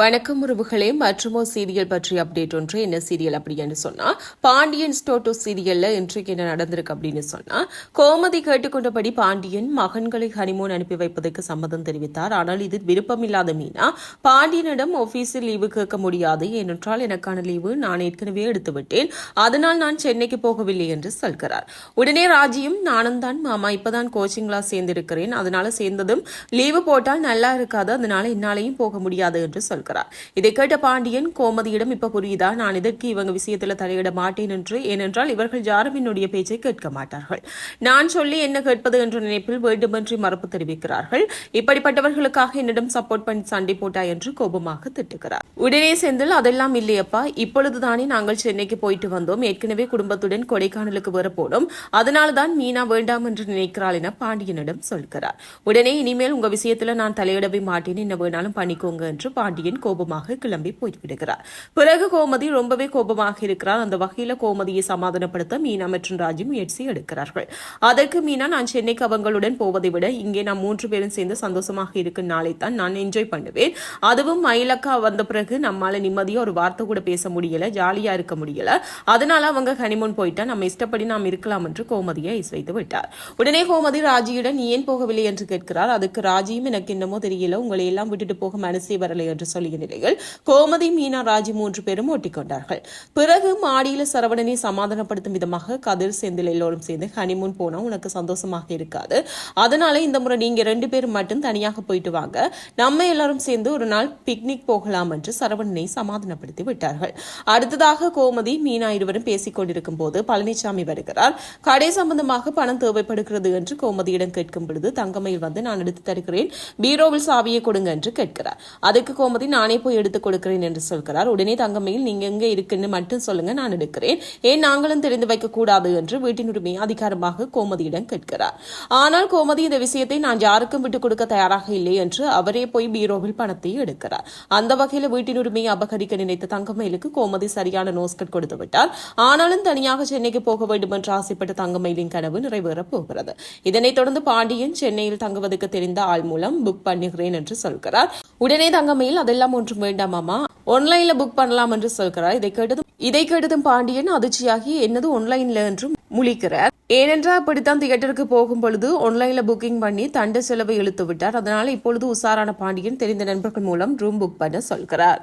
வணக்கம் உறவுகளே மற்றுமோ சீரியல் பற்றி அப்டேட் ஒன்று என்ன சீரியல் அப்படின்னு சொன்னா பாண்டியன் ஸ்டோட்டோ சீரியல்ல இன்றைக்கு என்ன நடந்திருக்கு அப்படின்னு சொன்னா கோமதி கேட்டுக்கொண்டபடி பாண்டியன் மகன்களை ஹனிமூன் அனுப்பி வைப்பதற்கு சம்மதம் தெரிவித்தார். ஆனால் இது விருப்பமில்லாத மீனா பாண்டியனிடம் ஆபீஸில் லீவு கேட்க முடியாது ஏனென்றால் எனக்கான லீவு நான் ஏற்கனவே எடுத்து விட்டேன் அதனால் நான் சென்னைக்கு போகவில்லை என்று சொல்கிறார். உடனே ராஜியும் நானும் தான் மாமா இப்பதான் கோச்சிங் கிளாஸ் சேர்ந்திருக்கிறேன் அதனால சேர்ந்ததும் லீவு போட்டால் நல்லா இருக்காது அதனால என்னாலையும் போக முடியாது என்று சொல்கிறார். சொல்கிறார் இதை கேட்ட பாண்டியன் கோமதியிடம் இப்ப புரியுதா? நான் இதற்கு இவங்க விஷயத்துல தலையிட மாட்டேன் என்று. ஏனென்றால் இவர்கள் யாரும் என்னுடைய பேச்சை கேட்க மாட்டார்கள். நான் சொல்லி என்ன கேட்பது? என்ற நினைப்பில் வேண்டுமென்றி மறுப்பு தெரிவிக்கிறார்கள். இப்படிப்பட்டவர்களுக்காக என்னிடம் சப்போர்ட் பண்ணி சண்டை போட்டா என்று கோபமாக திட்டுகிறார். உடனே செந்தில் அதெல்லாம் இல்லையப்பா. இப்பொழுதுதானே நாங்கள் சென்னைக்கு போயிட்டு வந்தோம். ஏற்கனவே குடும்பத்துடன் கொடைக்கானலுக்கு வர போனோம். அதனால்தான் மீனா வேண்டாம் என்று நினைக்கிறாள் என பாண்டியனிடம் சொல்கிறார். உடனே இனிமேல் உங்க விஷயத்துல நான் தலையிடவே மாட்டேன். என்ன வேணாலும் பண்ணிக்கோங்க என்று பாண்டியன் பின் கோபமாக கிளம்பி போய்விடுகிறார். பிறகு கோமதி ரொம்பவே கோபமாக இருக்கிறார் அந்த வகையில கோமதியை சமாதானப்படுத்த மீனா மற்றும் ராஜி முயற்சி எடுக்கிறார்கள். அதற்கு மீனா நான் சென்னைக்கு அவங்களுடன் போவதை விட இங்கே நான் மூன்று பேரும் சேர்ந்து சந்தோஷமாக இருக்கும் நாளை தான் நான் என்ஜாய் பண்ணுவேன். அதுவும் மயிலக்கா வந்த பிறகு நம்மால நிம்மதியா ஒரு வார்த்தை கூட பேச முடியல ஜாலியா இருக்க முடியல. அதனால அவங்க ஹனிமூன் போயிட்டா நம்ம இஷ்டப்படி நாம் இருக்கலாம் என்று கோமதியை இசைத்து விட்டார். உடனே கோமதி ராஜியுடன் நீ ஏன் போகவில்லை? என்று கேட்கிறார். அதுக்கு ராஜியும் எனக்கு என்னமோ தெரியல. உங்களை எல்லாம் விட்டுட்டு போக மனசே வரலை என்று சொல்லிய நிலையில் கோமதி மீனா ராஜி மூன்று பேரும் ஒட்டிக்கொண்டார்கள். பிறகு மாடியில சரவணனை சமாதானப்படுத்தும் விதமாக கதிர் செந்தில் எல்லோரும் சேர்ந்து ஹனிமூன் போனா உனக்கு சந்தோஷமாக இருக்காது. அதனால இந்த முறை நீங்க ரெண்டு பேரும் மட்டும் தனியாக போயிட்டு வாங்க. நம்ம எல்லாரும் சேர்ந்து ஒரு நாள் பிக்னிக் போகலாம் என்று சரவணனை சமாதானப்படுத்தி விட்டார்கள். அடுத்ததாக கோமதி மீனா இருவரும் பேசிக் கொண்டிருக்கும் போது பழனிசாமி வருகிறார். கடை சம்பந்தமாக பணம் தேவைப்படுகிறது என்று கோமதியிடம் கேட்கும் பொழுது தங்கமையில் வந்து நான் எடுத்து தருகிறேன். பீரோவில் சாவியை கொடுங்க என்று கேட்கிறார். அதுக்கு கோமதி நானே போய் எடுத்துக் கொடுக்கிறேன் என்று சொல்கிறார். உடனே தங்கமையில் நீங்க எங்க இருக்குன்னு மட்டும் சொல்லுங்க நான் எடுக்கிறேன். ஏன் நாங்களும் தெரிந்து வைக்க கூடாது? என்று வீட்டின் உரிமையை அதிகாரமாக கோமதியிடம் கேட்கிறார். ஆனால் கோமதி இந்த விஷயத்தை நான் யாருக்கும் விட்டுக் கொடுக்க தயாராக இல்லை என்று அவரே போய் பீரோவில் பணத்தை எடுக்கிறார். அந்த வகையில் வீட்டின் உரிமையை அபகரிக்க நினைத்த தங்கமயிலுக்கு கோமதி சரியான நோஸ்கட் கொடுத்து விட்டார். ஆனாலும் தனியாக சென்னைக்கு போக வேண்டும் என்று ஆசைப்பட்ட தங்கமயிலின் கனவு நிறைவேறப் போகிறது. இதனைத் தொடர்ந்து பாண்டியன் சென்னையில் தங்குவதற்கு தெரிந்த ஆள் மூலம் புக் பண்ணுகிறேன் என்று சொல்கிறார். உடனே தங்கமையில் அதெல்லாம் ஒன்றும் வேண்டாமாமா ஆன்லைன்ல புக் பண்ணலாம் என்று சொல்கிறார். இதை கேட்டதும் இதை கேட்டதும் பாண்டியன் அதிர்ச்சியாகி என்னது ஆன்லைன்ல என்றும் முழிக்கிறார். ஏனென்றால் அப்படித்தான் தியேட்டருக்கு போகும் பொழுது ஆன்லைன்ல புக்கிங் பண்ணி தண்ட செலவை இழுத்து விட்டார். அதனால இப்பொழுது உஷாரான பாண்டியன் தெரிந்த நண்பர்கள் மூலம் ரூம் புக் பண்ண சொல்கிறார்.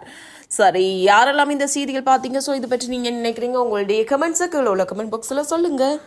சரி யாரெல்லாம் இந்த செய்திகள் பார்த்தீங்க? ஸோ இது பற்றி நீங்க நினைக்கிறீங்க? உங்களுடைய கமெண்ட்ஸை கீழே உள்ள கமெண்ட் பாக்ஸில் சொல்லுங்கள்